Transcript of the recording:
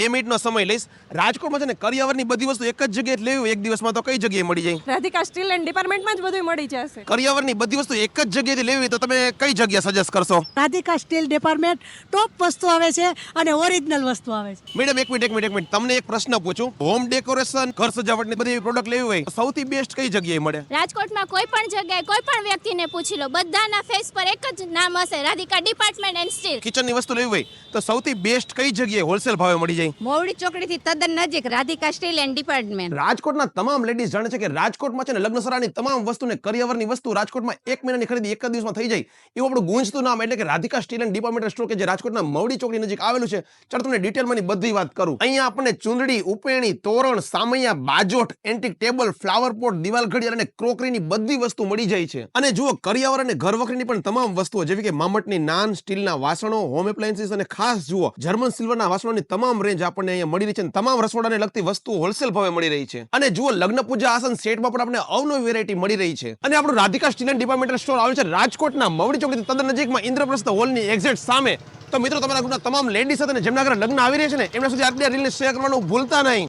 બે મિનિટનો સમય લઈશ. રાજકોટમાં છે ને કરિયાવરની બધી વસ્તુ એક જ જગ્યાએ જ લેવી એક દિવસમાં તો કઈ જગ્યાએ મળી જાય? રાધિકા સ્ટીલ એન્ડ ડિપાર્ટમેન્ટમાં જ બધું મળી જશે. કરિયાવરની બધી વસ્તુ એક જ જગ્યાએથી લેવી તો તમે કઈ જગ્યા સજેસ્ટ કરશો? રાધિકા સ્ટીલ ડિપાર્ટમેન્ટ ટોપ વસ્તુ આવે છે અને ઓરિજિનલ વસ્તુ આવે છે. મેડમ એક મિનિટ એક મિનિટ એક મિનિટ. તમને એક પ્રશ્ન પૂછું. હોમ ડેકોરેશન ઘર સજાવટની બધી પ્રોડક્ટ લેવી હોય તો સૌથી બેસ્ટ કઈ જગ્યાએ મળે? રાજકોટમાં કોઈ પણ જગ્યાએ કોઈ પણ વ્યક્તિને પૂછી લો બધાના ફેસ પર એક જ નામ હશે રાધિકા ડિપાર્ટમેન્ટ એન્ડ સ્ટીલ. કિચનની વસ્તુ લેવી હોય તો સૌથી બેસ્ટ કઈ જગ્યાએ હોલસેલ ભાવે મળી જાય? મોવડી ચોકડીથી તદ્દન નજીક રાધિકા સ્ટીલ એન્ડ ડિપાર્ટમેન્ટ. રાજકોટના તમામ લેડીઝ જાણે છે કે રાજકોટમાં છે ને લગ્ન સરાની તમામ વસ્તુ ને કરિયાવરની વસ્તુ રાજકોટમાં એક મહિનાની ખરીદી એક જ દિવસમાં થઈ જાય. એવું આપણું ગુંજતું નામ એટલે કે Radhika steel and department store કે જે રાજકોટના મોવડી ચોકડી નજીક આવેલું છે. ચાલો તમને ડિટેલમાં બધી વાત કરું. અહીંયા આપણને ચુંદડી ઉપેણી તોરણ સામૈયા બાજોટ એન્ટિક ટેબલ ફ્લાવર પોટ દિવાલ ઘડિયાળ અને ક્રોકરીની બધી વસ્તુ મળી જાય છે. અને જુઓ કરિયાવર અને ઘરવખરીની પણ તમામ વસ્તુઓ જેવી કે મામટની નાન સ્ટીલના વાસણો હોમ એપ્લાયન્સીસ અને ખાસ જુઓ જર્મન સિલ્વરના વાસણોની તમામ રેન્જ આપણને અહીંયા મળી રહી છે અને તમામ રસોડાને લગતી વસ્તુઓ હોલસેલ ભાવે મળી રહી છે. અને જુઓ લગ્ન પૂજા આસન સેટમાં પણ આપણે અવનવી વેરાયટી મળી રહી છે. અને આપણું Radhika steel and departmental store આવ્યું છે રાજકોટના મવડી ચોકડી તદ્દન નજીકમાં ઇન્દ્રપ્રસ્થ હોલની એક્ઝેક્ટ સામે. તો મિત્રો, તમારા તમામ લેડીઝ સાથે જેમના ઘરે લગ્ન આવી રહ્યા છે ને, એમના સુધી આટલી રીલને શેર કરવાનું ભૂલતા નહીં.